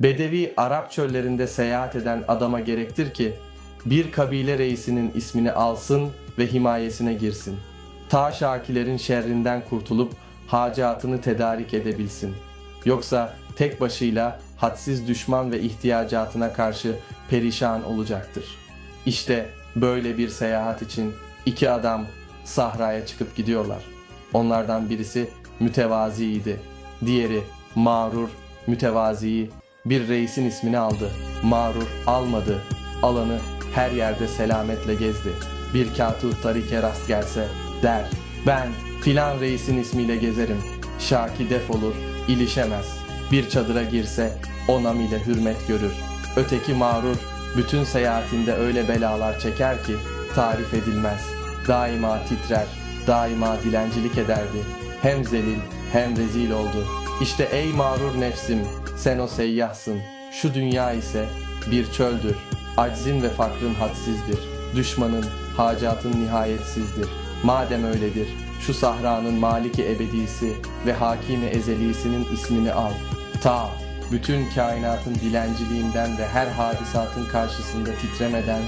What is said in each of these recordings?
Bedevi Arap çöllerinde seyahat eden adama gerektir ki bir kabile reisinin ismini alsın ve himayesine girsin. Ta şakilerin şerrinden kurtulup hacatını tedarik edebilsin. Yoksa tek başıyla hadsiz düşman ve ihtiyacatına karşı perişan olacaktır. İşte böyle bir seyahat için iki adam sahraya çıkıp gidiyorlar. Onlardan birisi mütevaziydi. Diğeri mağrur, mütevaziyi bir reisin ismini aldı. Mağrur almadı. Alanı her yerde selametle gezdi. Bir katı tarike rast gelse der. Ben filan reisin ismiyle gezerim. Şaki defolur, ilişemez. Bir çadıra girse o nam ile hürmet görür. Öteki mağrur bütün seyahatinde öyle belalar çeker ki tarif edilmez. Daima titrer, daima dilencilik ederdi. Hem zelil hem rezil oldu. İşte ey mağrur nefsim, sen o seyyahsın. Şu dünya ise bir çöldür. Aczin ve fakrın hadsizdir. Düşmanın, hacatın nihayetsizdir. Madem öyledir, şu sahranın maliki ebedisi ve hakimi ezelisinin ismini al. Ta bütün kainatın dilenciliğinden ve her hadisatın karşısında titremeden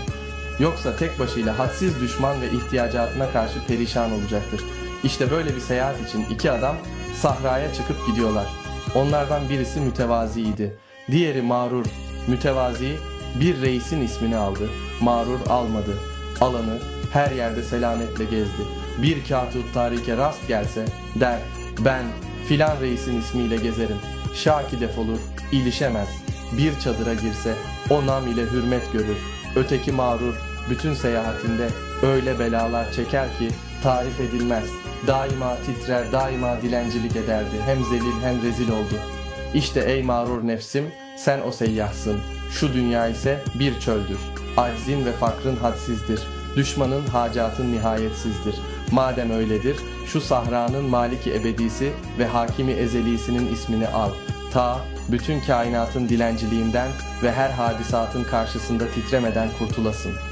Yoksa tek başıyla hadsiz düşman ve ihtiyacatına karşı perişan olacaktır. İşte böyle bir seyahat için iki adam sahraya çıkıp gidiyorlar. Onlardan birisi mütevaziydi. Diğeri mağrur. Mütevazi bir reisin ismini aldı. Mağrur almadı. Alanı her yerde selametle gezdi. Bir katut tarike rast gelse der ben filan reisin ismiyle gezerim. Şaki defolur, ilişemez. Bir çadıra girse o nam ile hürmet görür. Öteki mağrur bütün seyahatinde öyle belalar çeker ki tarif edilmez. Daima titrer, daima dilencilik ederdi. Hem zelil hem rezil oldu. İşte ey mağrur nefsim, sen o seyyahsın. Şu dünya ise bir çöldür. Aczin ve fakrın hadsizdir. Düşmanın hacatın nihayetsizdir. Madem öyledir, şu sahranın maliki ebedisi ve hakimi ezelisinin ismini al. Ta bütün kainatın dilenciliğinden ve her hadisatın karşısında titremeden kurtulasın.''